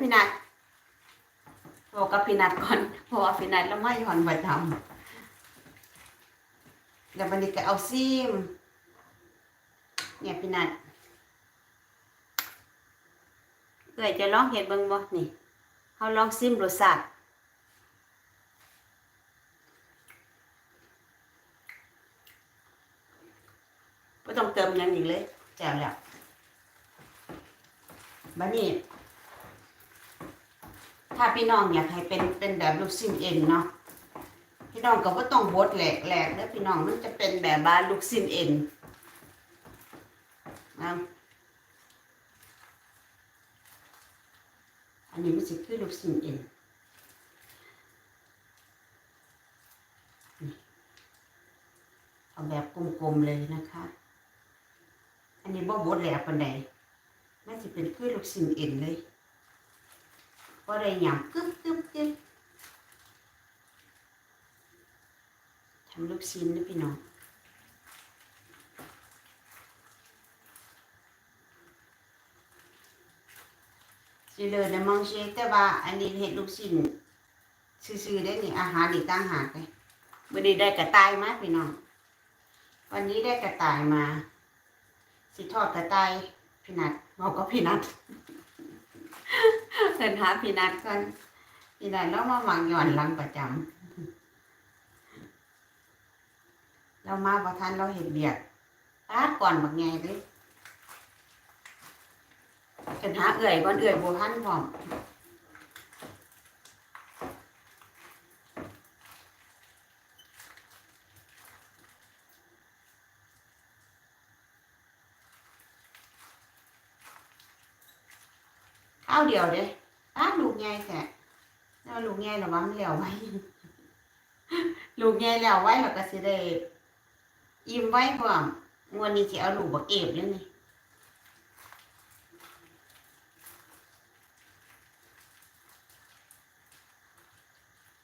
พี่นัทโทรกับพี่นัทก่อนเพราะว่าพี่นัทแล้วไม่ยอนประจำเดี๋ยววันนี้ก็เอาซิมเนี่ยพี่นัทเอ้ยจะลองเห็ดเบิ่งบ่นี่เขาลองซิมรสชาติไม่ต้องเติมยังอีกเลยแจ่วแล้วบัดนี้ ถ้าพี่น้องอยากให้เป็นเป็นแบบลูกชิ้นเอ็นเนาะพี่น้องก็บ่ต้องบดแหลกแหลกแล้วพี่น้องมันจะเป็นแบบบาลูกชิ้นเอ็นนะอันนี้มันสิคือลูกชิ้นเอ็นเอาแบบกลมๆเลยนะคะ อันนี้บ่บดแหลกปานใดมันสิเป็นคือลูกชิ้นเอ็นเลย ก็ได้หยำกึ๊บกึ๊บกึ๊บทำลูกชิ้นนะพี่น้องสิเลยนะมองเชฟแต่ว่าอันนี้เห็ดลูกชิ้นซื่อๆได้นี่อาหารอีกต่างหากเลยวันนี้ได้กระต่ายมาพี่น้อง วันนี้ได้กระต่ายมา สิทอดกระต่ายพี่นัดบอกก็พี่นัด เดินหาพี่นัดก่อนพี่นัดเรามาหวังหย่อนลังประจำเรามาประทานเราเห็นเบียดตาดก่อนบักไงเลยเดินหาเอื่อยก่อนเอื่อยบัวพันพร้อม ข้าวเดียวเด้ตาลูกไงแค่แล้วลูกไงระวังเหลวไว้ ลูกไงเหลวไว้เราก็สิได้อิ่มไว้พร้อมงวันนี้สิเอาลูกบักเอฟแล้วนี่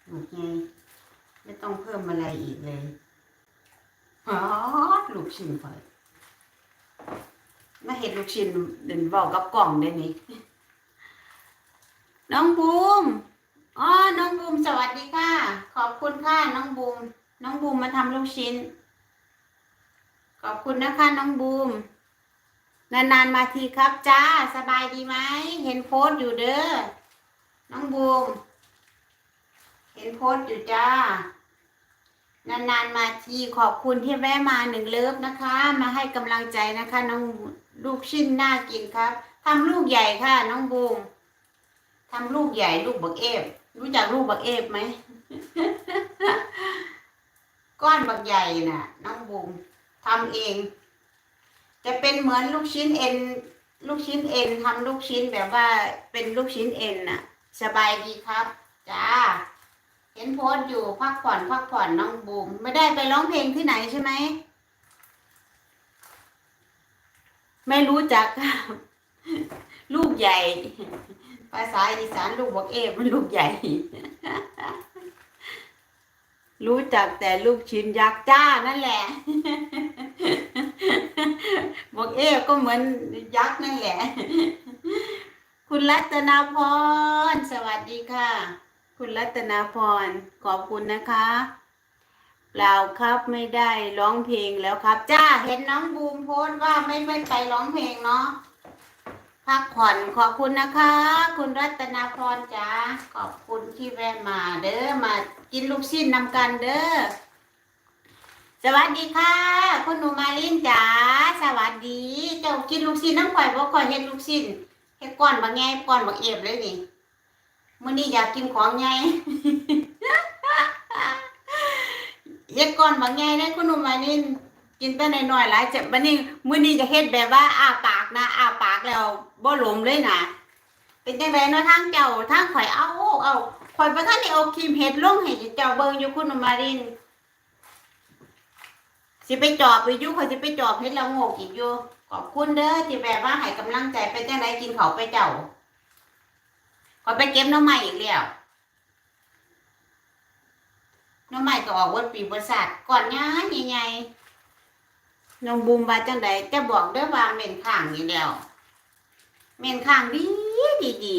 โอเคไม่ต้องเพิ่มอะไรอีกเลยอ๋อลูกชิ้นไฟมาเห็นลูกชิ้นเดินบอกกับกล่องได้นี่ น้องบูมอ๋อน้องบูมสวัสดีค่ะ ขอบคุณค่ะน้องบูมน้องบูมมาทำลูกชิ้น ขอบคุณนะคะน้องบูมนานๆมาทีครับจ้าสบายดีไหมเห็นโพสต์อยู่เด้อน้องบูมเห็นโพสต์อยู่จ้านานๆมาทีขอบคุณที่แวะมาหนึ่งเลิฟนะคะ มาให้กำลังใจนะคะ น้องลูกชิ้นน่ากินครับทำลูกใหญ่ค่ะ น้องบูม ทำลูกใหญ่ลูกบักเอฟ รู้จักลูกบักเอฟไหม ก้อนบักใหญ่น่ะ น้องบูมทำเอง จะเป็นเหมือนลูกชิ้นเอ็น ลูกชิ้นเอ็นทำลูกชิ้นแบบว่าเป็นลูกชิ้นเอ็นน่ะ สบายดีครับจ้าเห็นโพสต์อยู่พักผ่อนพักผ่อนน้องบูมไม่ได้ไปร้องเพลงที่ไหนใช่ไหมไม่รู้จักครับลูกใหญ่ ภาษาอีสานลูกบอกเอฟมันลูกใหญ่ รู้จักแต่ลูกชิ้นยักษ์จ้านั่นแหละบอกเอฟก็เหมือนยักษ์นั่นแหละ คุณรัตนาพร สวัสดีค่ะ คุณรัตนาพร ขอบคุณนะคะเปล่าครับไม่ได้ร้องเพลงแล้วครับ จ้าเห็นน้องบูมโพสต์ว่าไม่ไม่ไปร้องเพลงเนาะ พักผ่อนขอบคุณนะคะ คุณรัตนาพรจ้าขอบคุณที่แวะมาเด้อมากินลูกชิ้นนำกันเด้อสวัสดีค่ะ คุณหนูมาลินจ๋าสวัสดี เจ้ากินลูกชิ้นน้ำข่อยบ่ข่อยเห็นลูกชิ้นเฮ็ดก้อนบางแง่ก้อนบางเอฟเลยนี่มื่อนี้อยากกินของไงเฮ็ดก่อนบางไงได้คุณหนุ่มานี่ กินแต่น้อยๆหลายจะบัดนี้มื้อนี้จะเฮ็ดแบบว่าอ้าปากนะอ้าปากแล้วบ่หลมเลยนะเป็นจังไดเนาะทางเจ้าทางข่อยเอาเอาข่อยบ่ทันได้เอาครีมเฮ็ดลงให้เจ้าเบิ่งอยู่คุณมารินสิไปจอบไปอยู่ข่อยสิไปจอบเฮ็ดแล้วโงกอีกอยู่ขอบคุณเด้อที่แบบว่าให้กำลังใจเป็นจังไดกินข้าวไปเจ้าขอยไปเก็บน้ำใหม่อีกแล้วน้ำใหม่ก็ออกเวัดปีบริษัทก่อนง่ายใหญ่ๆ น้องบูมว่าจังใดจะบอกเด้อว่าเม่นข้างนี่แล้ว เม่นข้างดีดีดี